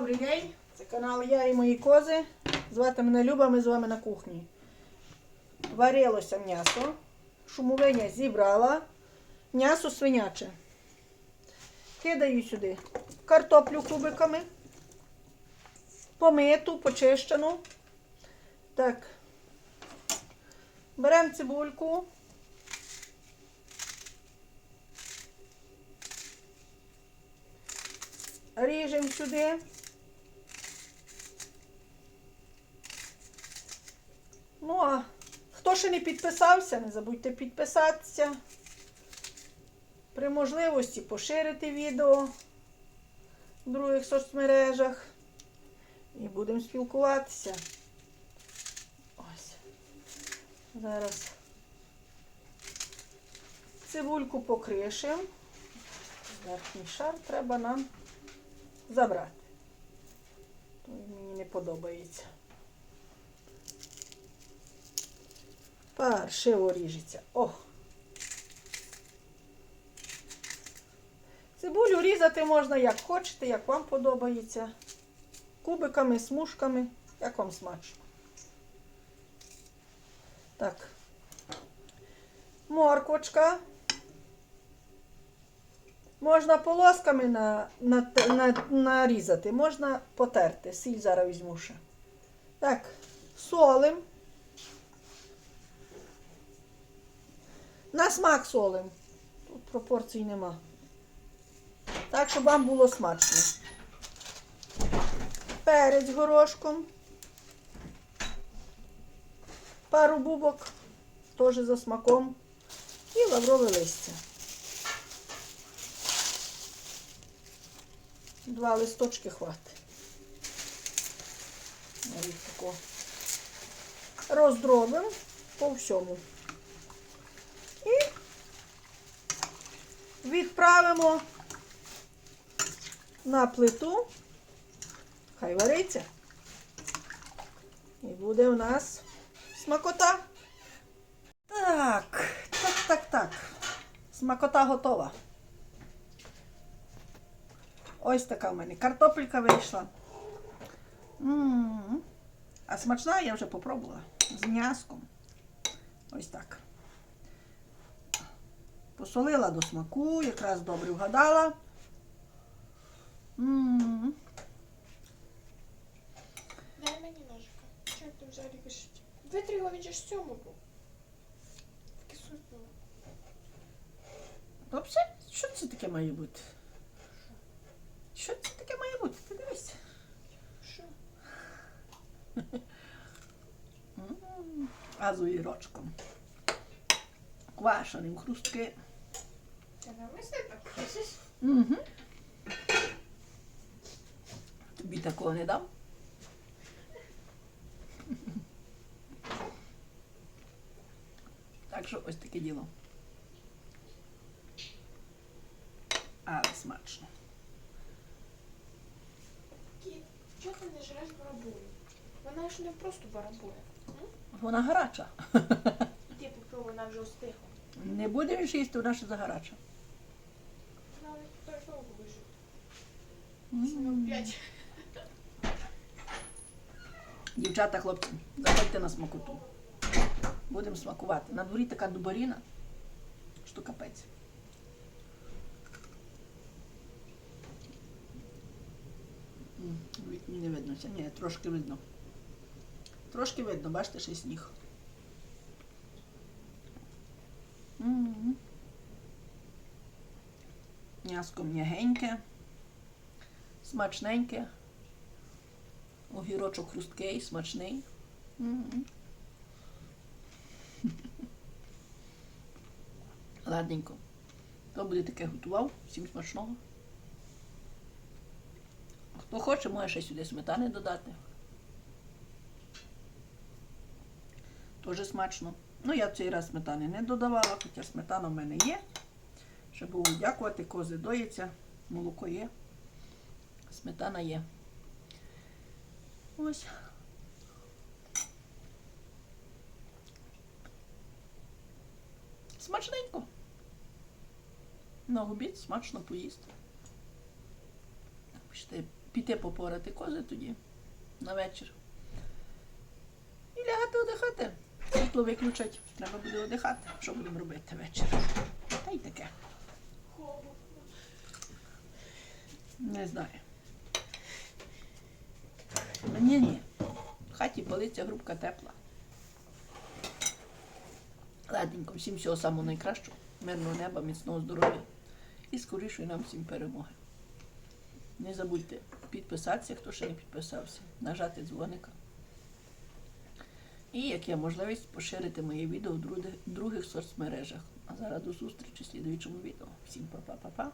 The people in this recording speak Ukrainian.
Добрий день, це канал Я і мої кози. Звати мене Люба, ми з вами на кухні. Варилося м'ясо. Шумовиня зібрала. М'ясо свиняче. Кидаю сюди картоплю кубиками. Помиту, почищену. Так. Беремо цибульку. Ріжемо сюди. Ну, а хто ще не підписався, не забудьте підписатися. При можливості поширити відео в других соцмережах. І будемо спілкуватися. Ось. Зараз цибульку покришимо. Верхній шар треба нам забрати. Мені не подобається. Паршиво ріжеться. О! Цибулю різати можна як хочете, як вам подобається. Кубиками, смужками, як вам смачно. Так. Морквочка. Можна полосками на, на, на, нарізати, можна потерти. Сіль зараз візьму ще. Так, солим. На смак солим. Тут пропорцій нема. Так, щоб вам було смачно. Перець горошком. Пару бубок, теж за смаком. І лаврове листя. Два листочки хватить. Роздробимо по всьому. І відправимо на плиту. Хай вариться. І буде у нас смакота. Так, так, так, так. Смакота готова. Ось така в мене картопелька вийшла. М-м-м. А смачна я вже попробувала. З м'яском. Ось так. Посолила до смаку, якраз добре вгадала. М-м-м. Дай мені ножика. Чого ти взагалі пишуть? Витри його, він же ж цьому був. В кисутному. Взагалі, що це таке має бути? Що це таке має бути? Ти дивись. Що? М, А з огірочком. Квашеним хрустки. Ти так? Угу. Тобі такого не дам. Так що ось таке діло. Але смачно. Кіт, чого ти не жреш барабулю? Вона ж не просто барабуля. Вона гаряча. Іди попробуй, вона вже остигла. Не будеш їсти, вона ще загаряча. 45. Дівчата, хлопці, заходьте на смакоту. Будемо смакувати. На дворі така дуборіна, що капець. Не видно, ні, трошки видно. Трошки видно, бачите, ще сніг. М'яско м'ягеньке смачненьке. Огірочок хрусткий, смачний. М. Ладненько. Хто буде таке готував, всім смачного. Хто хоче, може ще сюди сметани додати. Тоже смачно. Ну, я цей раз сметани не додавала, хоча сметана в мене є. Ще буду дякувати, кози доїться, молоко є. Сметана є. Ось. Смачненько. На обід смачно поїсти. Бачите, піти попорати кози тоді на вечір. І лягати одихати. Світло виключать, треба буде одихати. Що будемо робити вечір? Та й таке. Не знаю. Ні, ні. В хаті палиться грубка тепла. Ладненько, всім всього самого найкращого, мирного неба, міцного здоров'я і скорішої нам всім перемоги. Не забудьте підписатися, хто ще не підписався, нажати дзвоника. І як є можливість поширити моє відео в других соцмережах. А зараз до зустрічі в слідуючому відео. Всім па-па-па-па.